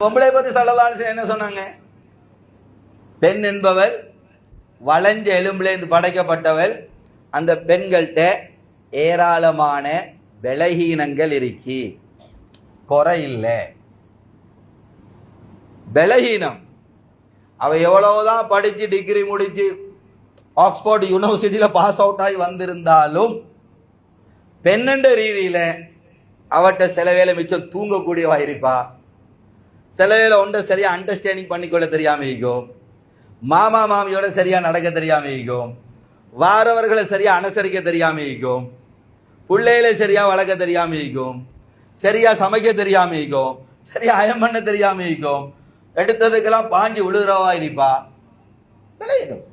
பொம்பளை பத்தி சல்லதாலும் என்ன சொன்னாங்க? பெண் என்பவள் வளைஞ்ச எலும்பிலேருந்து படைக்கப்பட்டவள். அந்த பெண்கள்கிட்ட ஏராளமான பலகீனங்கள் இருக்கி. குறை இல்லை. பலகீனம். அவ எவ்வளவுதான் படிச்சு டிகிரி முடிச்சு ஆக்ஸ்போர்ட் யூனிவர்சிட்டியில பாஸ் அவுட் ஆகி வந்திருந்தாலும் பெண்ணென்ற ரீதியில அவட்ட சில வேலை மிச்சம் தூங்கக்கூடியவா சிலையில் சில வேலை ஒன்றை சரியாக அண்டர்ஸ்டாண்டிங் பண்ணிக்கொள்ள தெரியாமல் இருக்கும் மாமா மாமியோட சரியாக நடக்க தெரியாமல் இருக்கும் வாரவர்களை சரியாக அனுசரிக்க தெரியாமல் இருக்கும் பிள்ளைகளை சரியாக வளர்க்க தெரியாமல் இருக்கும் சரியாக சமைக்க தெரியாமல் இருக்கும் சரியாக அயம் பண்ண தெரியாமல் இருக்கும் எடுத்ததுக்கெல்லாம் பாஞ்சு விழுகிறவா இருப்பா? விளையிடும்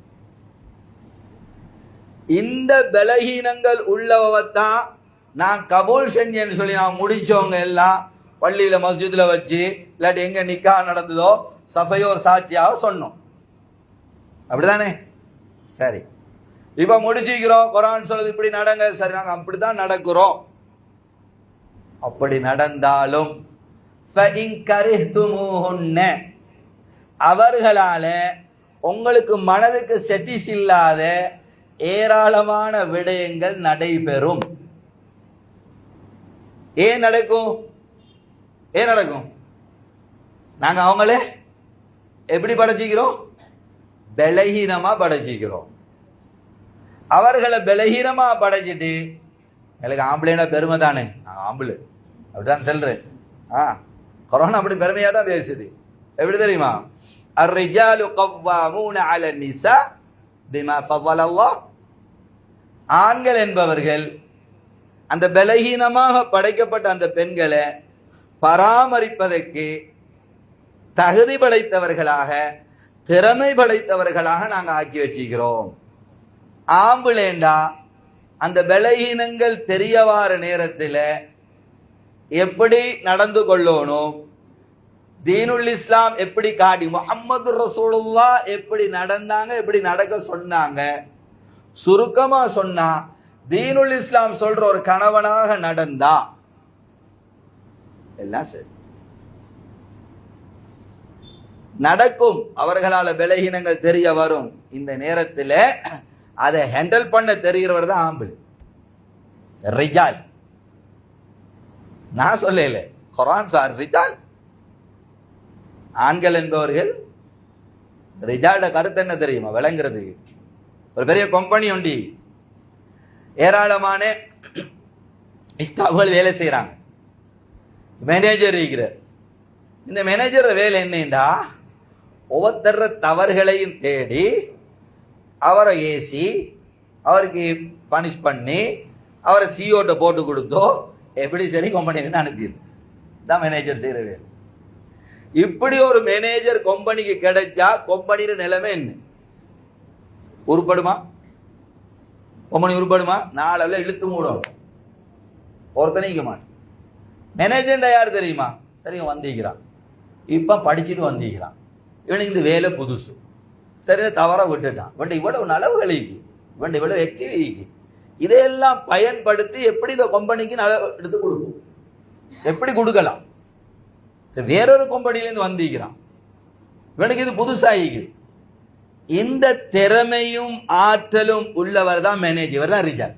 இந்த பலகீனங்கள் உள்ளவத்தான் நான் கபூல் செஞ்சேன்னு சொல்லி நான் முடிச்சவங்க எல்லாம் பள்ளியில் மஸ்ஜிதில் வச்சு இல்லாட்டி எங்கே நிக்கா நடந்ததோ சஃபையோர் சாட்சியாக சொன்னோம். அப்படிதானே? சரி. இப்போ முடிச்சுக்கிறோம். குரான் சொல்றது இப்படி நடங்க. சரி நாங்கள் அப்படி தான் நடக்கிறோம். அப்படி நடந்தாலும் அவர்களால உங்களுக்கு மனதுக்கு செட்டிஸ் இல்லாத ஏராளமான விடயங்கள் நடைபெறும். ஏன் நடக்கும்? ஏன் நடக்கும் நாங்க அவங்களே எப்படி படைச்சிக்கிறோம் பலகீனமா படைச்சிக்கிறோம் அவர்களை பலகீனமா படைச்சிட்டு எனக்கு ஆம்பளைனா பெருமை தானே நான் ஆம்பளை அப்படிதான் சொல்றேன் ஆ கொரோனா அப்படி பெருமையா தான் பேசுது எப்படி தெரியுமா الرجال قوامون على النساء بما فضل الله ஆண்கள் என்பவர்கள் அந்த பலகீனமாக படைக்கப்பட்ட அந்த பெண்களை பராமரிப்பதற்கு தகுதி படைத்தவர்களாக திறமை படைத்தவர்களாக நாங்கள் ஆக்கி வச்சுக்கிறோம் ஆம்புலேண்டா அந்த பலகீனங்கள் தெரியவார நேரத்தில் எப்படி நடந்து கொள்ளணும் தீனுல் இஸ்லாம் எப்படி காட்டி முகமது ரசூலுல்லா எப்படி நடந்தாங்க எப்படி நடக்க சொன்னாங்க சுருக்கமாக சொன்னா தீனுல் இஸ்லாம் சொல்ற ஒரு கணவனாக நடந்தா எல்லாம் சரி நடக்கும். அவர்களால விலகினங்கள் தெரிய வரும். இந்த நேரத்தில் அதை ஹேண்டில் பண்ண தெரிகிறவர் தான் ஆம்பளை. ரிஜால். நான் சொல்லல. குரான் சார் ரிஜால். ஆண்கள் என்பவர்கள் ரிஜால்ட கருத்து என்ன தெரியுமா? விளங்குறது. ஒரு பெரிய கம்பெனி உண்டி. ஏராளமான ஸ்டாஃப்கள் வேலை செய்கிறாங்க மேனேஜர் இருக்கிறார். இந்த மேனேஜர் வேலை என்னண்டா ஒவ்வொருத்தர தவறுகளையும் தேடி அவரை ஏசி அவருக்கு பனிஷ் பண்ணி அவரை சிஓட்ட போட்டு கொடுத்தோ எப்படி சரி கம்பெனிக்கு அனுப்பிடுது. தான் மேனேஜர் செய்கிற வேலை. இப்படி ஒரு மேனேஜர் கம்பெனிக்கு கிடைச்சா கம்பெனியோட நிலைமை என்ன? உருப்படுமா? கம்பெனி உருப்படுமா? நாளெல்லாம் இழுத்து மூடும். ஒருத்தனைக்கு மாட்டேன். மேனேஜெண்டா யார் தெரியுமா? சரி வந்திக்கிறான் இப்போ படிச்சுட்டு வந்திக்கிறான் இவனுக்கு இந்த வேலை புதுசு. சரி இதை தவற விட்டுட்டான். இவன் இவ்வளவு நலவு விளைக்கு இவன் இவ்வளவு ஆக்டிவிக்கு இதையெல்லாம் பயன்படுத்தி எப்படி இந்த கம்பெனிக்கு நல எடுத்து கொடுக்கும் எப்படி கொடுக்கலாம்? வேறொரு கம்பெனிலேருந்து வந்திக்கிறான் இவனுக்கு இது புதுசாகிக்கு இந்த திறமையும் ஆற்றலும் உள்ளவர் தான் மேனேஜர் இவர் தான் ரிஜால்